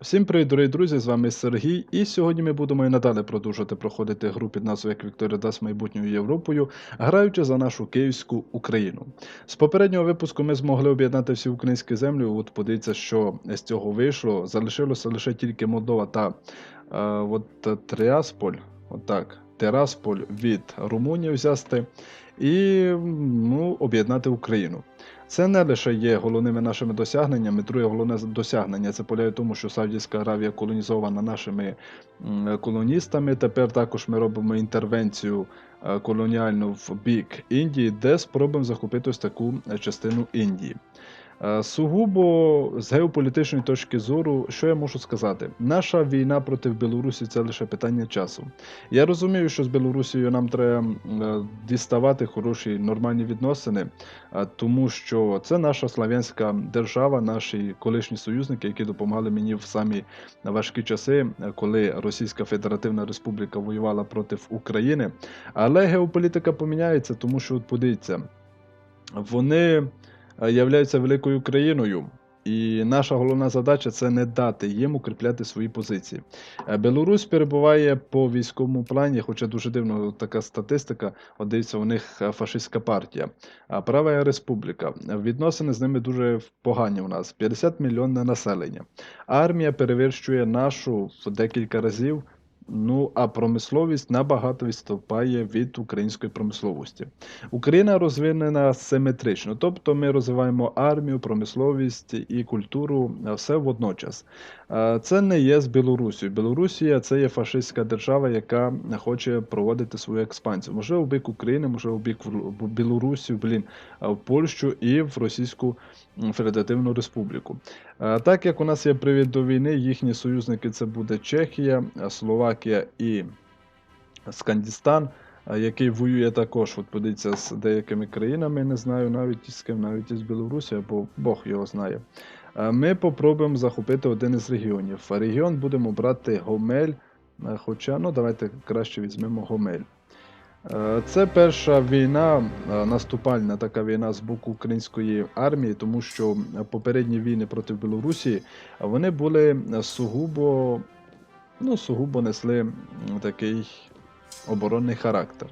Всім привіт, дорогі друзі! З вами Сергій, і сьогодні ми будемо і надалі продовжувати проходити гру під назвою як Вікторія дасть майбутньою Європою, граючи за нашу київську Україну. З попереднього випуску ми змогли об'єднати всі українські землі. От подивіться, що з цього вийшло. Залишилося лише тільки Молдова та е, от, е, Тріасполь. Отак. Терасполь від Румунії взяти і ну, об'єднати Україну. Це не лише є головними нашими досягненнями. Друге головне досягнення це полягає в тому, що Саудівська Аравія колонізована нашими колоністами. Тепер також ми робимо інтервенцію е, колоніальну в бік Індії, де спробуємо захопити ось таку е, частину Індії. Е, Сугубо з геополітичної точки зору, що я можу сказати? Наша війна проти Білорусі це лише питання часу. Я розумію, що з Білорусією нам треба е, діставати хороші нормальні відносини, е, тому що це наша слав'янська держава, наші колишні союзники, які допомагали мені в самі важкі часи, коли Російська Федеративна Республіка воювала проти України. Але геополітика поміняється, тому що от подивіться, вони являються великою країною. І наша головна задача це не дати їм укріпляти свої позиції. Е, Білорусь перебуває по військовому плані, хоча дуже дивно така статистика. От дивіться, у них е, фашистська партія, права республіка. Відносини з ними дуже погані у нас. 50 мільйонне населення. Армія перевершує нашу в декілька разів. Ну а промисловість набагато відступає від української промисловості. Україна розвинена симетрично, тобто ми розвиваємо армію, промисловість і культуру все водночас. Це не є з Білорусією. Білорусія це є фашистська держава, яка хоче проводити свою експансію. Можливо, в бік України, можливо, в бік Білорусі, блін, в Польщу і в Російську Федеративну Республіку. Так як у нас є привід до війни, їхні союзники це буде Чехія, е, Словакія і Скандістан, який воює також, от подивіться, з деякими країнами, не знаю навіть із ким, навіть із Білорусі, або Бог його знає. Ми попробуємо захопити один із регіонів. Регіон будемо брати Гомель, хоча, ну давайте краще візьмемо Гомель. Це перша війна, наступальна така війна з боку української армії, тому що попередні війни проти Білорусі вони були сугубо, ну, сугубо несли такий оборонний характер.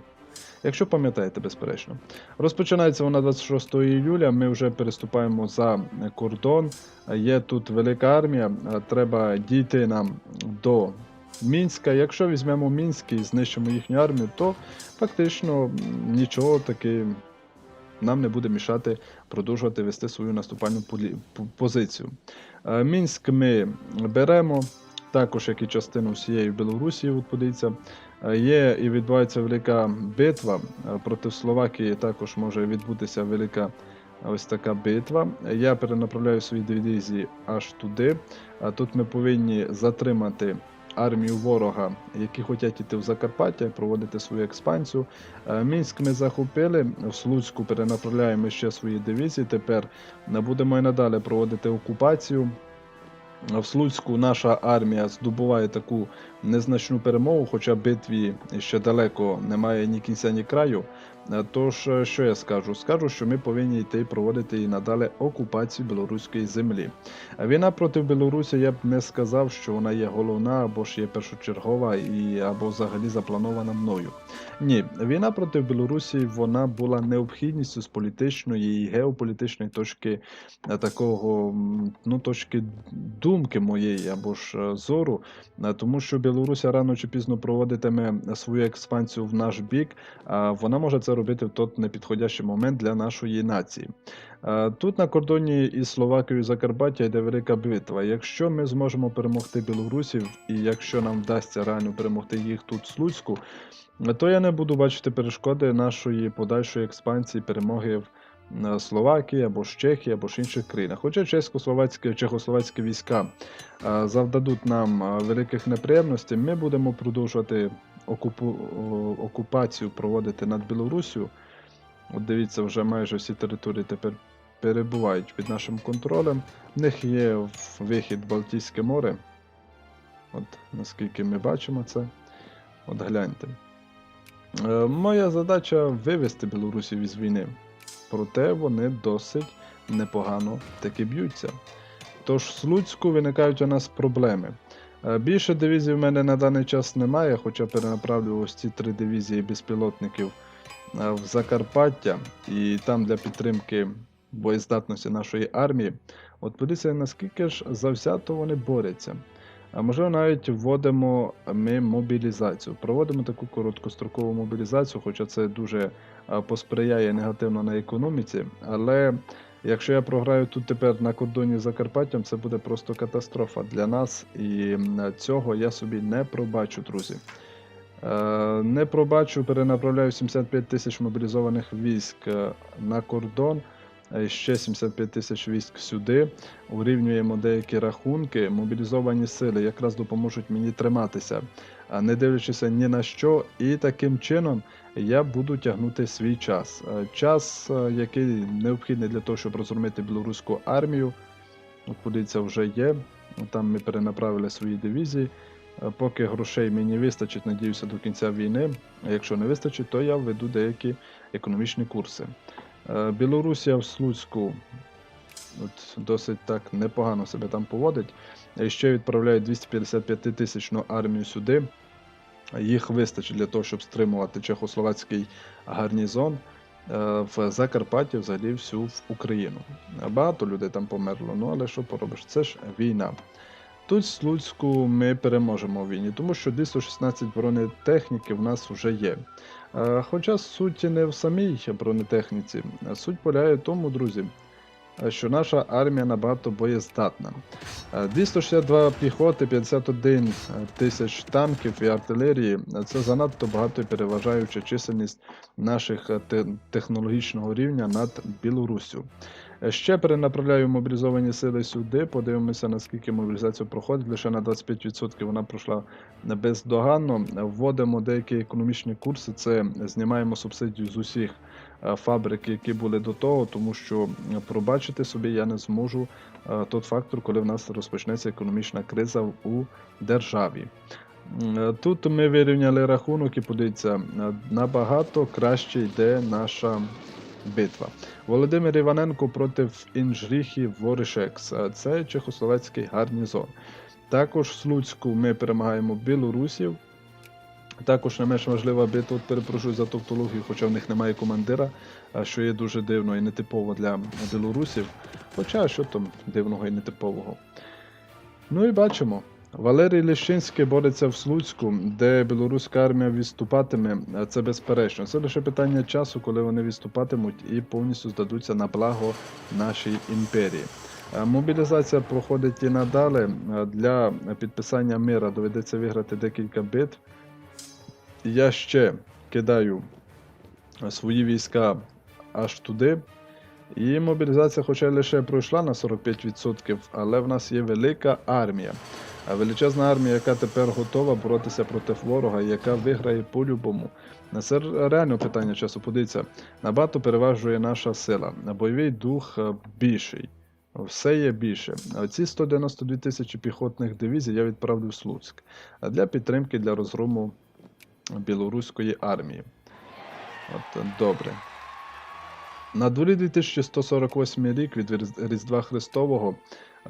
Якщо пам'ятаєте, безперечно. Розпочинається вона 26 іюля. Ми вже переступаємо за кордон. Є тут велика армія. е, Треба дійти нам до Мінська. Якщо візьмемо Мінськ і знищимо їхню армію, то фактично нічого таки нам не буде мішати продовжувати вести свою наступальну позицію. Е, Мінськ ми беремо. Також як і частину всієї Білорусі, от подивіться, Е, Є і відбувається велика битва е, проти Словакії. Також може відбутися велика ось така битва. Я перенаправляю свої дивізії аж туди. А тут ми повинні затримати армію ворога, які хочуть йти в Закарпаття, проводити свою експансію. Е, Мінськ ми захопили. В Слуцьку перенаправляємо ще свої дивізії. Тепер е, будемо і надалі проводити окупацію. В Слуцьку наша армія здобуває таку незначну перемогу, хоча битві ще далеко немає ні кінця, ні краю. Е, Тож, е, що я скажу? Скажу, що ми повинні йти проводити і надалі окупацію білоруської землі. Е, Війна проти Білорусі я б не сказав, що вона є головна або ж є першочергова і або взагалі запланована мною. Ні, війна проти Білорусі вона була необхідністю з політичної і геополітичної точки такого ну, точки думки моєї або ж зору, тому що Білорусь рано чи пізно проводитиме свою експансію в наш бік, вона може це робити в той непідходящий момент для нашої нації. Тут на кордоні із Словакією і Закарпаття йде велика битва. Якщо ми зможемо перемогти білорусів, і якщо нам вдасться реально перемогти їх тут в Слуцьку, то я не буду бачити перешкоди нашої подальшої експансії перемоги в Словакії або ж Чехії, або ж інших країнах. Хоча чеськословацькі чехословацькі війська е, завдадуть нам е, великих неприємностей, ми будемо продовжувати окупу... окупацію проводити над Білоруссю. От дивіться, вже майже всі території тепер перебувають під нашим контролем. В них є вихід Балтійське море. От наскільки ми бачимо це. От гляньте. Е, моя задача вивести білорусів із війни. Проте вони досить непогано таки б'ються. Тож в Слуцьку виникають у нас проблеми. Е, Більше дивізій в мене на даний час немає, хоча перенаправлю ось ці три дивізії безпілотників е, в Закарпаття і там для підтримки боєздатності нашої армії. От подивіться, наскільки ж завзято вони борються. А можливо, навіть вводимо ми мобілізацію. Проводимо таку короткострокову мобілізацію, хоча це дуже посприяє негативно на економіці. Але якщо я програю тут тепер на кордоні з Закарпаттям, це буде просто катастрофа для нас, і цього я собі не пробачу, друзі. Е, Не пробачу, перенаправляю 75 тисяч мобілізованих військ е, на кордон, е, ще 75 тисяч військ сюди. Урівнюємо деякі рахунки. Мобілізовані сили якраз допоможуть мені триматися, не дивлячись ні на що. І таким чином я буду тягнути свій час. Час, який необхідний для того, щоб розгромити білоруську армію. От подивіться, вже є. Там ми перенаправили свої дивізії. Поки грошей мені вистачить, надіюся, до кінця війни. А якщо не вистачить, то я введу деякі економічні курси. Е, Білорусія в Слуцьку от, досить так непогано себе там поводить. І ще відправляють 255 тисячну армію сюди. Їх вистачить для того, щоб стримувати чехословацький гарнізон е, в Закарпатті, взагалі всю в Україну. Багато людей там померло, ну але що поробиш? Це ж війна. Тут в Слуцьку ми переможемо в війні, тому що 216 бронетехніки в нас вже є. Е, Хоча суть не в самій бронетехніці, суть полягає в тому, друзі, е, що наша армія набагато боєздатна. Е, 262 піхоти, 51 тисяч танків і артилерії це занадто багато переважаюча чисельність наших е, технологічного рівня над Білоруссю. Ще перенаправляю мобілізовані сили сюди. Подивимося, наскільки мобілізація проходить. Лише на 25% вона пройшла бездоганно. Вводимо деякі економічні курси. Це знімаємо субсидію з усіх е, фабрик, які були до того, тому що пробачити собі я не зможу е, тот фактор, коли в нас розпочнеться економічна криза у державі. Е, Тут ми вирівняли рахунок і подивіться, набагато краще йде наша битва. Володимир Іваненко проти Інжріхі Воришекс. Е, Це чехословацький гарнізон. Також в Слуцьку ми перемагаємо білорусів. Також не менш важлива битва, от перепрошую за тавтологію, хоча в них немає командира, що є дуже дивно і нетипово для білорусів. Хоча що там дивного і нетипового. Ну і бачимо. Валерій Лещинський бореться в Слуцьку, де білоруська армія відступатиме. Це безперечно. Це лише питання часу, коли вони відступатимуть і повністю здадуться на благо нашій імперії. Мобілізація проходить і надалі. Для підписання мира доведеться виграти декілька битв. Я ще кидаю свої війська аж туди. І мобілізація, хоча лише пройшла на 45%, але в нас є велика армія. А Величезна армія, яка тепер готова боротися проти ворога, яка виграє по-любому. Це реально питання часу. Подивіться, набагато переважує наша сила. Бойовий дух е, більший. Все є більше. Ці 192 тисячі піхотних дивізій я відправлю в Слуцьк для підтримки для розгрому білоруської армії. От, добре. На дворі 2148 рік від Різдва Христового е,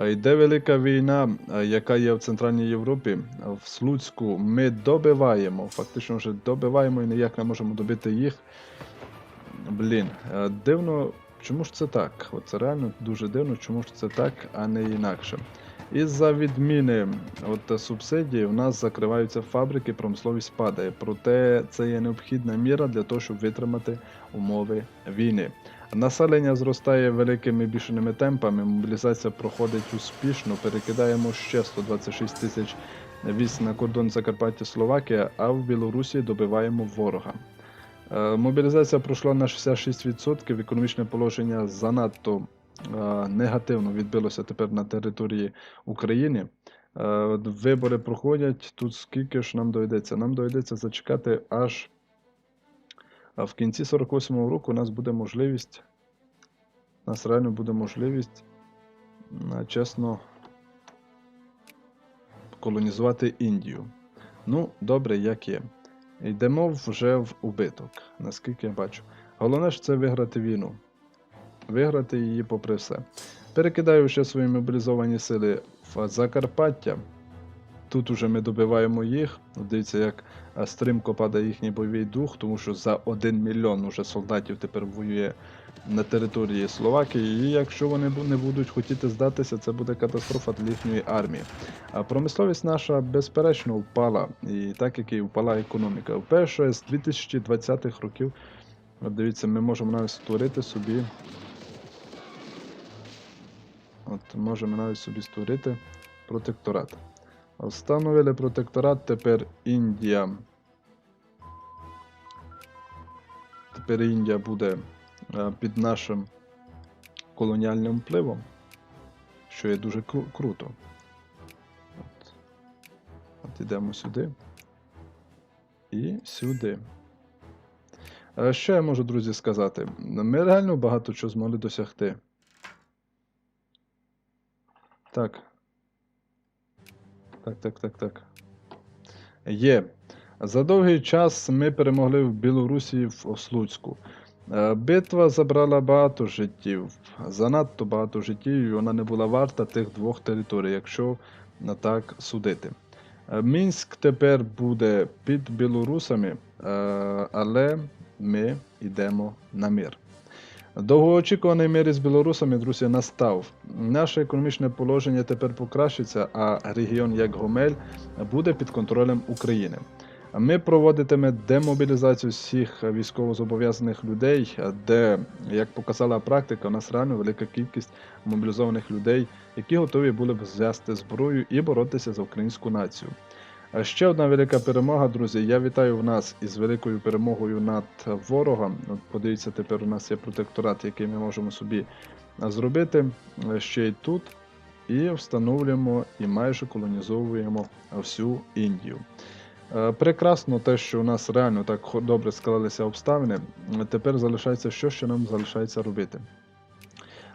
йде велика війна, е, яка є в Центральній Європі. Е, В Слуцьку ми добиваємо, фактично вже добиваємо і ніяк не можемо добити їх. Блін, е, дивно, чому ж це так? Це реально дуже дивно, чому ж це так, а не інакше. Із-за відміни от, е, субсидій у нас закриваються фабрики, промисловість падає. Проте це є необхідна міра для того, щоб витримати умови війни. Населення зростає великими бішеними темпами, мобілізація проходить успішно, перекидаємо ще 126 тисяч військ на кордон Закарпаття Словакія, а в Білорусі добиваємо ворога. Е, Мобілізація пройшла на 66%, економічне положення занадто е, негативно відбилося тепер на території України. Е, Вибори проходять. Тут скільки ж нам доведеться? Нам доведеться зачекати аж а в кінці 48-го року у нас буде можливість. У нас реально буде можливість чесно колонізувати Індію. Ну, добре, як є. Йдемо вже в убиток, наскільки я бачу. Головне ж це виграти війну. Виграти її попри все. Перекидаю ще свої мобілізовані сили в Закарпаття. Тут уже ми добиваємо їх. Дивіться, як е, стрімко падає їхній бойовий дух, тому що за 1 мільйон уже солдатів тепер воює на території Словакії. І якщо вони не будуть хотіти здатися, це буде катастрофа для їхньої армії. А промисловість наша безперечно впала, і так як і впала економіка. Вперше з 2020-х років, дивіться, ми можемо навіть створити собі. От можемо навіть собі створити протекторат. Встановили протекторат, тепер Індія. Тепер Індія буде е, під нашим колоніальним впливом, що є дуже кру- круто. От. От ідемо сюди. І сюди. Що я можу, друзі, сказати? Ми реально багато чого змогли досягти. Так. Так, так, так, так. Є. За довгий час ми перемогли в Білорусі в Слуцьку. Е, Битва забрала багато життів, занадто багато життів, і вона не була варта тих двох територій, якщо так судити. Е, Мінськ тепер буде під білорусами, е, але ми йдемо на мир. Довгоочікуваний мир із білорусами, друзі, настав. Наше економічне положення тепер покращиться, а регіон як Гомель буде під контролем України. Ми проводитиме демобілізацію всіх військовозобов'язаних людей, де, як показала практика, у нас реально велика кількість мобілізованих людей, які готові були б зв'язати зброю і боротися за українську націю. А Ще одна велика перемога, друзі. Я вітаю в нас із великою перемогою над ворогом. От подивіться, тепер у нас є протекторат, який ми можемо собі зробити ще й тут. І встановлюємо і майже колонізовуємо всю Індію. Прекрасно те, що у нас реально так добре склалися обставини. Тепер залишається що ще нам залишається робити.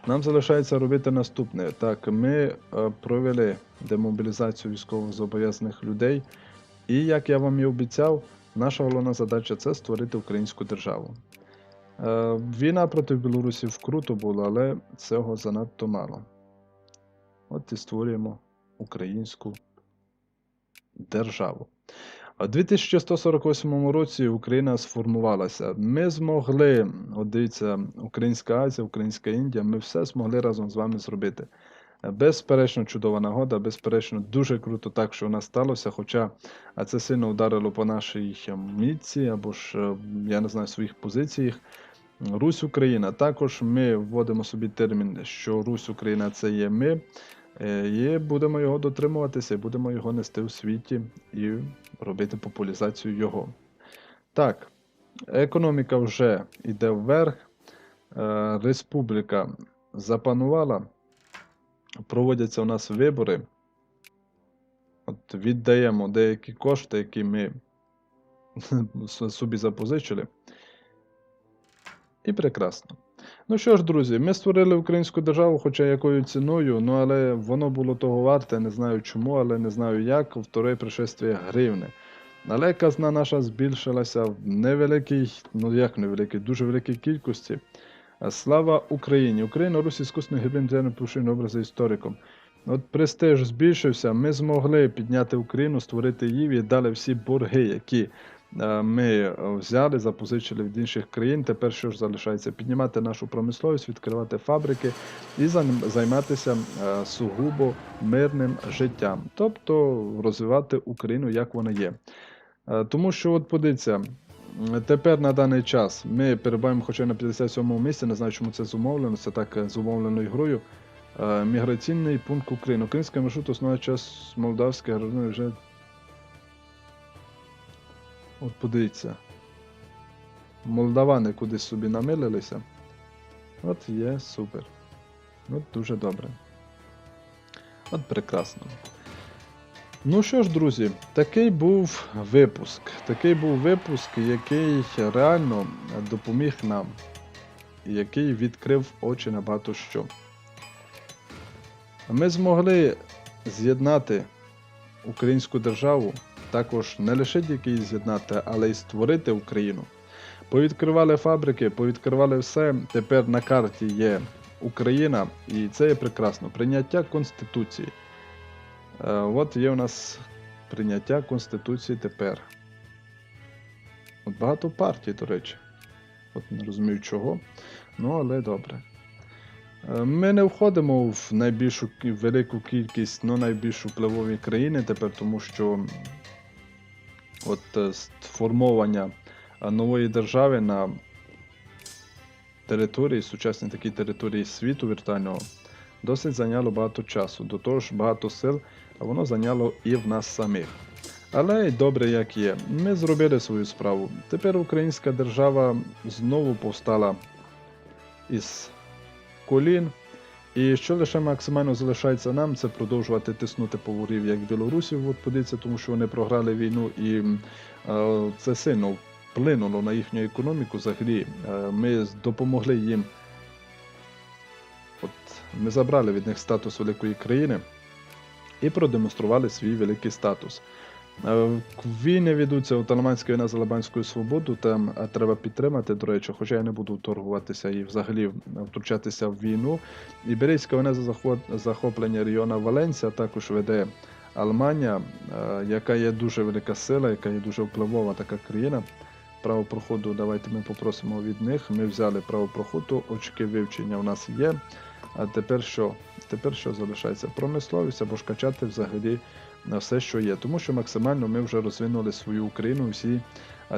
Нам залишається робити наступне. Так, ми е, провели демобілізацію військовозобов'язаних людей. І як я вам і обіцяв, наша головна задача це створити українську державу. Е, Війна проти Білорусі вкруто була, але цього занадто мало. От і створюємо українську державу. У 2148 році Україна сформувалася. Ми змогли, от дивіться, Українська Азія, Українська Індія, ми все змогли разом з вами зробити. Безперечно, чудова нагода, безперечно, дуже круто так, що у нас сталося. Хоча це сильно ударило по нашій е, мітці або ж, е, я не знаю, своїх позиціях. Русь Україна. Також ми вводимо собі термін, що Русь Україна це є ми. Е, І будемо його дотримуватися, і будемо його нести у світі і робити популяризацію його. Так, економіка вже йде вверх, е, республіка запанувала, проводяться у нас вибори. От віддаємо деякі кошти, які ми собі запозичили. І прекрасно. Ну що ж, друзі, ми створили українську державу, хоча якою ціною, ну але воно було того варте, не знаю чому, але не знаю як, вторе пришествие гривни. Але казна наша збільшилася в невеликій, ну як невеликій, дуже великій кількості. А Слава Україні! Україна Русь іскусно гибрим дзерно пушин образи істориком. От престиж збільшився, ми змогли підняти Україну, створити її, віддали всі борги, які е, ми е, взяли, запозичили від інших країн. Тепер що ж залишається? Піднімати нашу промисловість, відкривати фабрики і займатися е, сугубо мирним життям, тобто розвивати Україну, як вона є. Е, Тому що, от подивіться, тепер на даний час ми перебуваємо хоча й на 57-му місці, не знаю, чому це зумовлено, це так зумовлено грою. Е, Міграційний пункт України. Український маршрут основний час молдавський громадяни вже. От подивіться. Молдавани кудись собі намилилися. От є супер. От дуже добре. От прекрасно. Ну що ж, друзі, такий був випуск. Такий був випуск, який реально допоміг нам, який відкрив очі на багато що. Ми змогли з'єднати українську державу, також не лише тільки з'єднати, але й створити Україну. Повідкривали фабрики, повідкривали все. Тепер на карті є Україна, і це є прекрасно. Прийняття Конституції. Е, От є у нас прийняття Конституції тепер. От багато партій, до речі. От не розумію чого. Ну, але добре. Е, Ми не входимо в найбільшу велику кількість, ну найбільш впливові країни тепер, тому що от е, е, нової держави на території, сучасній такій території світу віртуального, досить зайняло багато часу. До того ж, багато сил а воно зайняло і в нас самих. Але й добре, як є. Ми зробили свою справу. Тепер українська держава знову повстала із колін. І що лише максимально залишається нам, це продовжувати тиснути по ворів як білорусів, от подивіться, тому що вони програли війну, і е, це сильно вплинуло на їхню економіку. Взагалі, Е, ми допомогли їм. От ми забрали від них статус великої країни і продемонстрували свій великий статус. Е, Війни ведуться у Талманської війна за Лабанську свободу, там е, треба підтримати, до речі, хоча я не буду торгуватися і взагалі втручатися в війну. Іберійська війна за захоплення регіона Валенсія також веде Алманія, е, яка є дуже велика сила, яка є дуже впливова така країна. Право проходу давайте ми попросимо від них. Ми взяли право проходу, очки вивчення у нас є. А тепер що? Тепер що залишається? Промисловість або ж качати взагалі на все, що є. Тому що максимально ми вже розвинули свою Україну, всі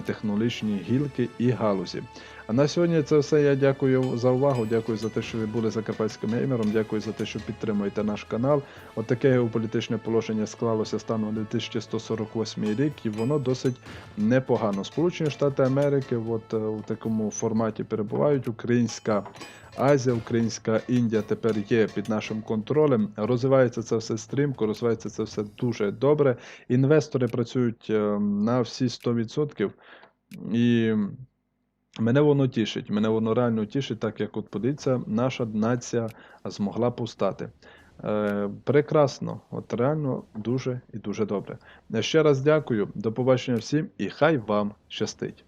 технологічні гілки і галузі. А на сьогодні це все. Я дякую за увагу. Дякую за те, що ви були закарпатським геймером. Дякую за те, що підтримуєте наш канал. От геополітичне положення склалося станом на 2148 рік, і воно досить непогано. Сполучені Штати Америки, от е, у такому форматі перебувають. Українська Азія, Українська Індія тепер є під нашим контролем. Розвивається це все стрімко, розвивається це все дуже добре. Інвестори працюють е, на всі 100%. І мене воно тішить. Мене воно реально тішить, так як от подивіться, наша нація змогла повстати. Е, прекрасно, от реально дуже і дуже добре. Ще раз дякую, до побачення всім і хай вам щастить.